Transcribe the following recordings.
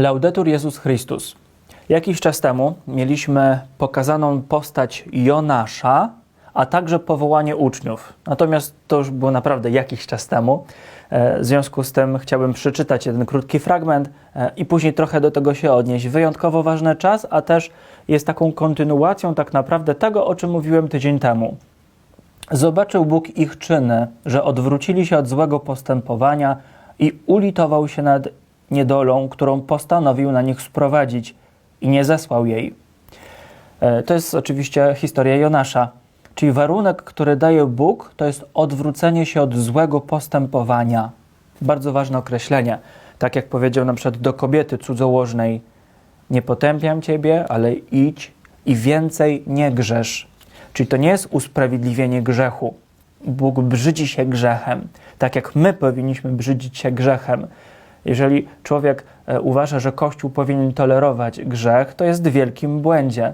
Laudetur Jezus Chrystus. Jakiś czas temu mieliśmy pokazaną postać Jonasza, a także powołanie uczniów. Natomiast to już było naprawdę jakiś czas temu. E, W związku z tym chciałbym przeczytać jeden krótki fragment e, i później trochę do tego się odnieść. Wyjątkowo ważny czas, a też jest taką kontynuacją tak naprawdę tego, o czym mówiłem tydzień temu. Zobaczył Bóg ich czyny, że odwrócili się od złego postępowania i ulitował się nad niedolą, którą postanowił na nich sprowadzić i nie zesłał jej. E, To jest oczywiście historia Jonasza. Czyli warunek, który daje Bóg, to jest odwrócenie się od złego postępowania. Bardzo ważne określenie. Tak jak powiedział na przykład do kobiety cudzołożnej: Nie potępiam ciebie, ale idź i więcej nie grzesz. Czyli to nie jest usprawiedliwienie grzechu. Bóg brzydzi się grzechem, tak jak my powinniśmy brzydzić się grzechem. Jeżeli człowiek e, uważa, że Kościół powinien tolerować grzech, to jest w wielkim błędzie.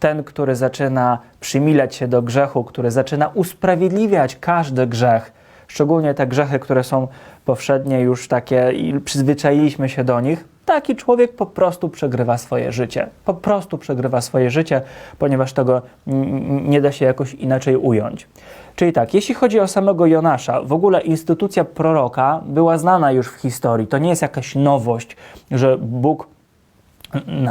Ten, który zaczyna przymilać się do grzechu, który zaczyna usprawiedliwiać każdy grzech, szczególnie te grzechy, które są powszednie już takie i przyzwyczailiśmy się do nich, taki człowiek po prostu przegrywa swoje życie. Po prostu przegrywa swoje życie, ponieważ tego nie da się jakoś inaczej ująć. Czyli tak, jeśli chodzi o samego Jonasza, w ogóle instytucja proroka była znana już w historii. To nie jest jakaś nowość, że Bóg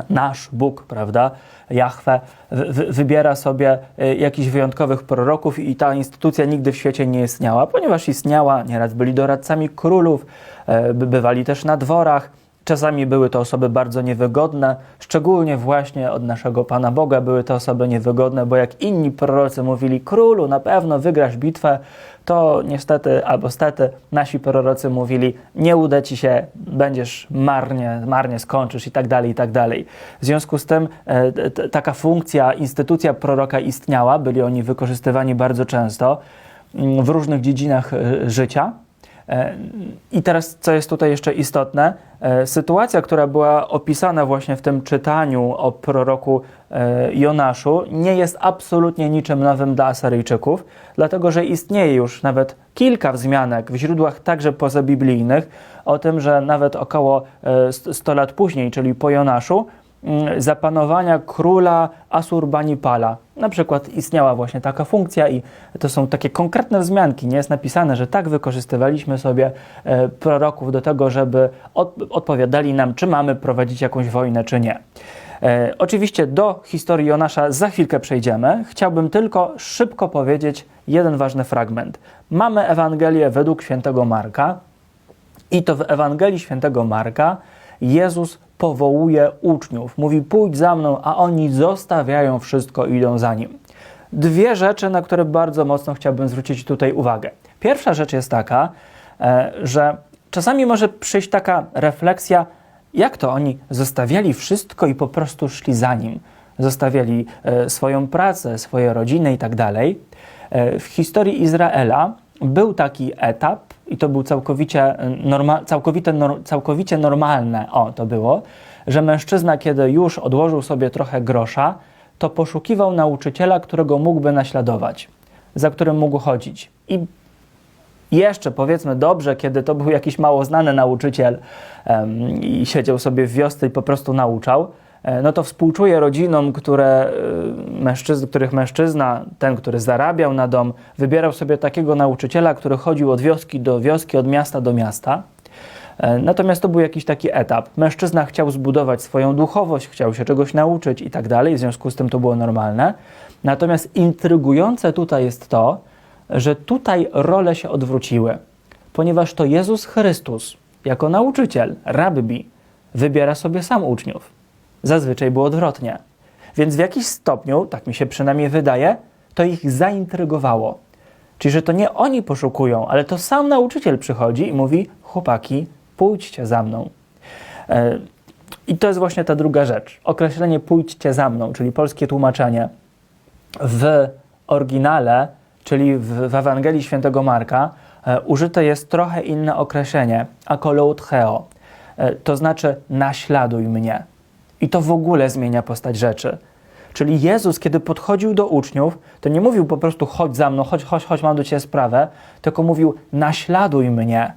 nasz Bóg, prawda, Jahwe, wy- wy- wybiera sobie y, jakichś wyjątkowych proroków i ta instytucja nigdy w świecie nie istniała, ponieważ istniała, nieraz byli doradcami królów, e, by- bywali też na dworach, czasami były to osoby bardzo niewygodne, szczególnie właśnie od naszego Pana Boga były to osoby niewygodne, bo jak inni prorocy mówili, królu, na pewno wygrasz bitwę, to niestety albo stety nasi prorocy mówili, nie uda ci się, będziesz marnie, marnie skończysz i tak dalej, i tak dalej. W związku z tym e, taka funkcja, instytucja proroka istniała, byli oni wykorzystywani bardzo często mm, w różnych dziedzinach e, życia. E, I teraz, co jest tutaj jeszcze istotne, e, sytuacja, która była opisana właśnie w tym czytaniu o proroku e, Jonaszu, nie jest absolutnie niczym nowym dla Asyryjczyków, dlatego że istnieje już nawet kilka wzmianek w źródłach także pozabiblijnych o tym, że nawet około e, 100 lat później, czyli po Jonaszu, zapanowania króla Asurbanipala. Na przykład istniała właśnie taka funkcja i to są takie konkretne wzmianki. Nie jest napisane, że tak wykorzystywaliśmy sobie e, proroków do tego, żeby od, odpowiadali nam, czy mamy prowadzić jakąś wojnę, czy nie. E, oczywiście do historii Jonasza za chwilkę przejdziemy. Chciałbym tylko szybko powiedzieć jeden ważny fragment. Mamy Ewangelię według świętego Marka, i to w Ewangelii Świętego Marka Jezus powołuje uczniów. Mówi: Pójdź za mną, a oni zostawiają wszystko i idą za nim. Dwie rzeczy, na które bardzo mocno chciałbym zwrócić tutaj uwagę. Pierwsza rzecz jest taka, e, że czasami może przyjść taka refleksja, jak to oni zostawiali wszystko i po prostu szli za nim. Zostawiali e, swoją pracę, swoje rodziny i tak. E, W historii Izraela był taki etap, i to był całkowicie, e, norma, całkowite, nor, całkowicie normalne, o to było, że mężczyzna, kiedy już odłożył sobie trochę grosza, to poszukiwał nauczyciela, którego mógłby naśladować, za którym mógł chodzić. I jeszcze powiedzmy dobrze, kiedy to był jakiś mało znany nauczyciel em, i siedział sobie w wiosce i po prostu nauczał, no to współczuję rodzinom, które, y, mężczyzn, których mężczyzna, ten, który zarabiał na dom, wybierał sobie takiego nauczyciela, który chodził od wioski do wioski, od miasta do miasta. E, Natomiast to był jakiś taki etap. Mężczyzna chciał zbudować swoją duchowość, chciał się czegoś nauczyć i tak dalej, w związku z tym to było normalne. Natomiast intrygujące tutaj jest to, że tutaj role się odwróciły, ponieważ to Jezus Chrystus, jako nauczyciel, rabbi, wybiera sobie sam uczniów. Zazwyczaj było odwrotnie. Więc w jakiś stopniu, tak mi się przynajmniej wydaje, to ich zaintrygowało. Czyli, że to nie oni poszukują, ale to sam nauczyciel przychodzi i mówi: Chłopaki, pójdźcie za mną. E, I to jest właśnie ta druga rzecz. Określenie pójdźcie za mną, czyli polskie tłumaczenie. W oryginale, czyli w, w Ewangelii Świętego Marka, e, użyte jest trochę inne określenie, akoloutcheo. E, to znaczy naśladuj mnie. I to w ogóle zmienia postać rzeczy. Czyli Jezus, kiedy podchodził do uczniów, to nie mówił po prostu chodź za mną, chodź, chodź, chodź, mam do ciebie sprawę, tylko mówił naśladuj mnie.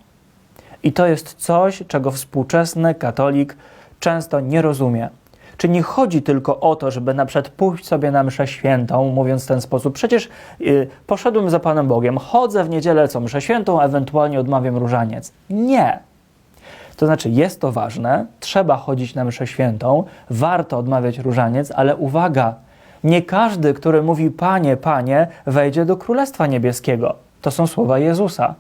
I to jest coś, czego współczesny katolik często nie rozumie. Czy nie chodzi tylko o to, żeby na przykład pójść sobie na mszę świętą, mówiąc w ten sposób, przecież y, poszedłem za Panem Bogiem, chodzę w niedzielę co mszę świętą, ewentualnie odmawiam różaniec. Nie. To znaczy, jest to ważne, trzeba chodzić na mszę świętą, warto odmawiać różaniec, ale uwaga, nie każdy, który mówi Panie, Panie, wejdzie do Królestwa Niebieskiego. To są słowa Jezusa.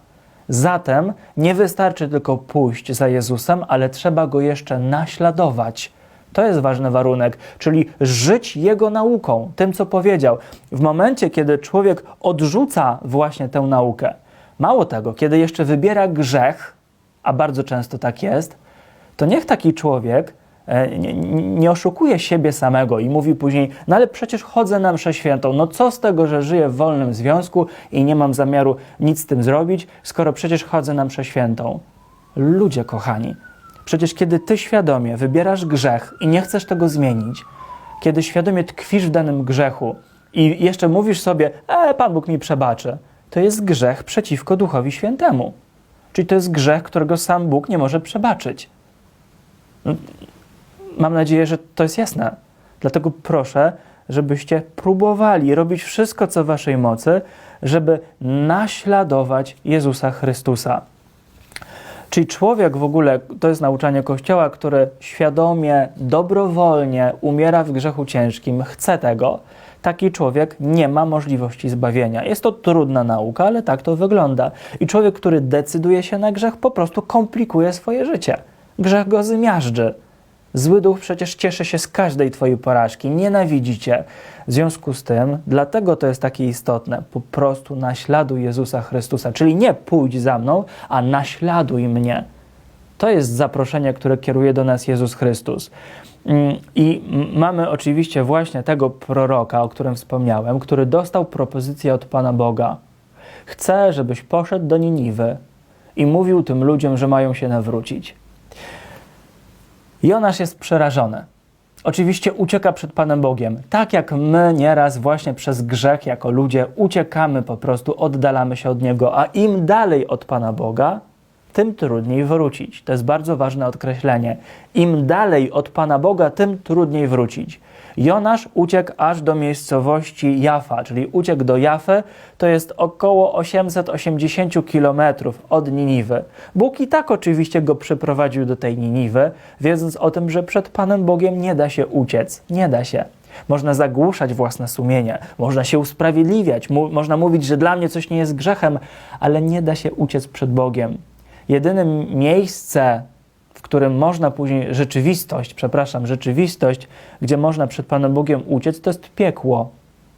Zatem nie wystarczy tylko pójść za Jezusem, ale trzeba go jeszcze naśladować. To jest ważny warunek, czyli żyć Jego nauką, tym co powiedział. W momencie, kiedy człowiek odrzuca właśnie tę naukę, mało tego, kiedy jeszcze wybiera grzech, a bardzo często tak jest, to niech taki człowiek e, nie, nie, oszukuje siebie samego i mówi później, no ale przecież chodzę na mszę świętą, no co z tego, że żyję w wolnym związku i nie mam zamiaru nic z tym zrobić, skoro przecież chodzę na mszę świętą. Ludzie kochani, przecież kiedy ty świadomie wybierasz grzech i nie chcesz tego zmienić, kiedy świadomie tkwisz w danym grzechu i jeszcze mówisz sobie, e, Pan Bóg mi przebaczy, to jest grzech przeciwko Duchowi Świętemu. Czyli to jest grzech, którego sam Bóg nie może przebaczyć. No, mam nadzieję, że to jest jasne. Dlatego proszę, żebyście próbowali robić wszystko, co w waszej mocy, żeby naśladować Jezusa Chrystusa. Czyli człowiek w ogóle, to jest nauczanie Kościoła, który świadomie, dobrowolnie umiera w grzechu ciężkim, chce tego, taki człowiek nie ma możliwości zbawienia. Jest to trudna nauka, ale tak to wygląda. I człowiek, który decyduje się na grzech, po prostu komplikuje swoje życie. Grzech go zmiażdży. Zły duch przecież cieszy się z każdej Twojej porażki, nienawidzi Cię. W związku z tym, dlatego to jest takie istotne, po prostu naśladuj Jezusa Chrystusa, czyli nie pójdź za mną, a naśladuj mnie. To jest zaproszenie, które kieruje do nas Jezus Chrystus. Mm, I mamy oczywiście właśnie tego proroka, o którym wspomniałem, który dostał propozycję od Pana Boga. Chcę, żebyś poszedł do Niniwy i mówił tym ludziom, że mają się nawrócić. Jonasz jest przerażony. Oczywiście ucieka przed Panem Bogiem. Tak jak my nieraz właśnie przez grzech jako ludzie uciekamy po prostu, oddalamy się od Niego, a im dalej od Pana Boga, tym trudniej wrócić. To jest bardzo ważne odkreślenie. Im dalej od Pana Boga, tym trudniej wrócić. Jonasz uciekł aż do miejscowości Jafa, czyli uciekł do Jafy, to jest około 880 kilometrów od Niniwy. Bóg i tak oczywiście go przyprowadził do tej Niniwy, wiedząc o tym, że przed Panem Bogiem nie da się uciec. Nie da się. Można zagłuszać własne sumienie, można się usprawiedliwiać, mu można mówić, że dla mnie coś nie jest grzechem, ale nie da się uciec przed Bogiem jedynym miejsce, w którym można później rzeczywistość, przepraszam, rzeczywistość, gdzie można przed Panem Bogiem uciec, to jest piekło,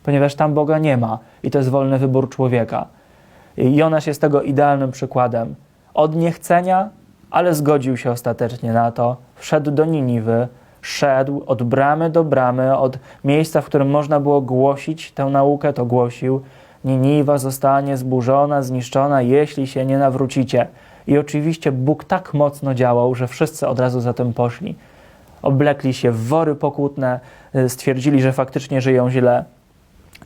ponieważ tam Boga nie ma i to jest wolny wybór człowieka. I Jonasz jest tego idealnym przykładem. Od niechcenia, ale zgodził się ostatecznie na to, wszedł do Niniwy, szedł od bramy do bramy, od miejsca, w którym można było głosić tę naukę, to głosił. Niniwa zostanie zburzona, zniszczona, jeśli się nie nawrócicie. I oczywiście Bóg tak mocno działał, że wszyscy od razu za tym poszli. Oblekli się w wory pokutne, y, stwierdzili, że faktycznie żyją źle.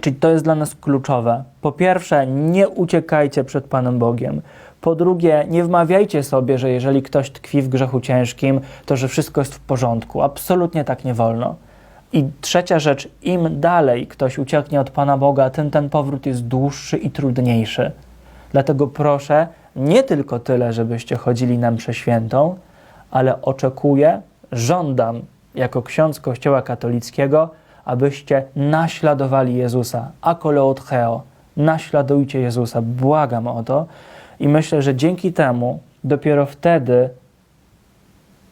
Czyli to jest dla nas kluczowe. Po pierwsze, nie uciekajcie przed Panem Bogiem. Po drugie, nie wmawiajcie sobie, że jeżeli ktoś tkwi w grzechu ciężkim, to że wszystko jest w porządku. Absolutnie tak nie wolno. I trzecia rzecz, im dalej ktoś ucieknie od Pana Boga, tym ten powrót jest dłuższy i trudniejszy. Dlatego proszę, nie tylko tyle, żebyście chodzili na mszę świętą, ale oczekuję, żądam jako ksiądz Kościoła katolickiego, abyście naśladowali Jezusa. Akoleotreo, naśladujcie Jezusa, błagam o to. I myślę, że dzięki temu dopiero wtedy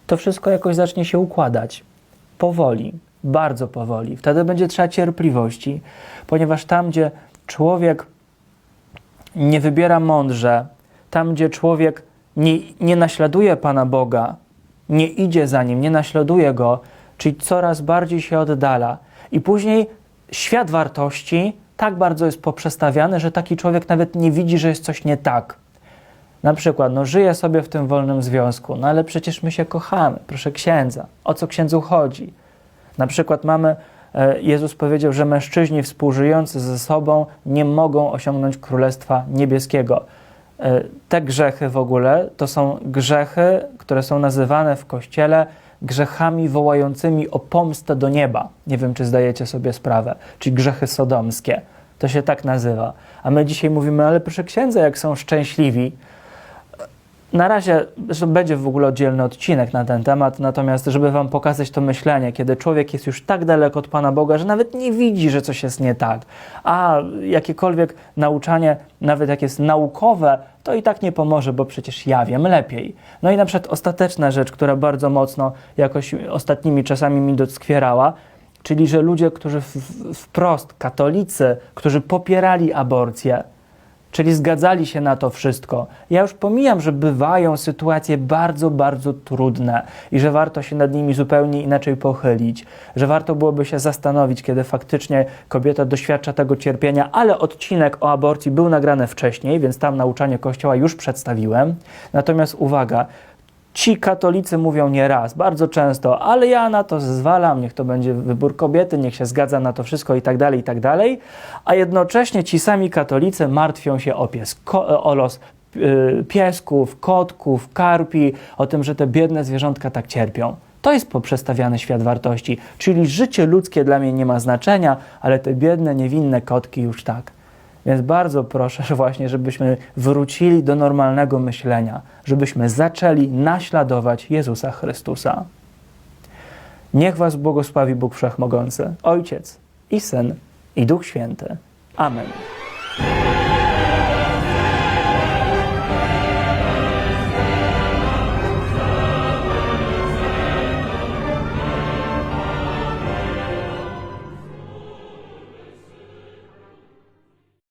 to wszystko jakoś zacznie się układać. Powoli, bardzo powoli. Wtedy będzie trzeba cierpliwości, ponieważ tam, gdzie człowiek nie wybiera mądrze, tam gdzie człowiek nie, nie naśladuje Pana Boga, nie idzie za Nim, nie naśladuje Go, czyli coraz bardziej się oddala. I później świat wartości tak bardzo jest poprzestawiany, że taki człowiek nawet nie widzi, że jest coś nie tak. Na przykład, no żyje sobie w tym wolnym związku, no ale przecież my się kochamy, proszę księdza. O co księdzu chodzi? Na przykład mamy, e, Jezus powiedział, że mężczyźni współżyjący ze sobą nie mogą osiągnąć Królestwa Niebieskiego. E, Te grzechy w ogóle to są grzechy, które są nazywane w Kościele grzechami wołającymi o pomstę do nieba. Nie wiem, czy zdajecie sobie sprawę, czyli grzechy sodomskie. To się tak nazywa. A my dzisiaj mówimy, ale proszę księdza, jak są szczęśliwi. Na razie, zresztą będzie w ogóle oddzielny odcinek na ten temat, natomiast żeby Wam pokazać to myślenie, kiedy człowiek jest już tak daleko od Pana Boga, że nawet nie widzi, że coś jest nie tak, a jakiekolwiek nauczanie, nawet jak jest naukowe, to i tak nie pomoże, bo przecież ja wiem lepiej. No i na przykład ostateczna rzecz, która bardzo mocno jakoś ostatnimi czasami mi doskwierała, czyli że ludzie, którzy wprost, katolicy, którzy popierali aborcję, czyli zgadzali się na to wszystko. Ja już pomijam, że bywają sytuacje bardzo, bardzo trudne i że warto się nad nimi zupełnie inaczej pochylić, że warto byłoby się zastanowić, kiedy faktycznie kobieta doświadcza tego cierpienia, ale odcinek o aborcji był nagrany wcześniej, więc tam nauczanie Kościoła już przedstawiłem. Natomiast uwaga, Ci katolicy mówią nie raz, bardzo często, ale ja na to zezwalam, niech to będzie wybór kobiety, niech się zgadza na to wszystko i tak dalej, i tak dalej. A jednocześnie ci sami katolicy martwią się o, pies, o los y, piesków, kotków, karpi, o tym, że te biedne zwierzątka tak cierpią. To jest poprzestawiany świat wartości, czyli życie ludzkie dla mnie nie ma znaczenia, ale te biedne, niewinne kotki już tak. Więc bardzo proszę właśnie, żebyśmy wrócili do normalnego myślenia, żebyśmy zaczęli naśladować Jezusa Chrystusa. Niech Was błogosławi Bóg Wszechmogący, Ojciec i Syn i Duch Święty. Amen.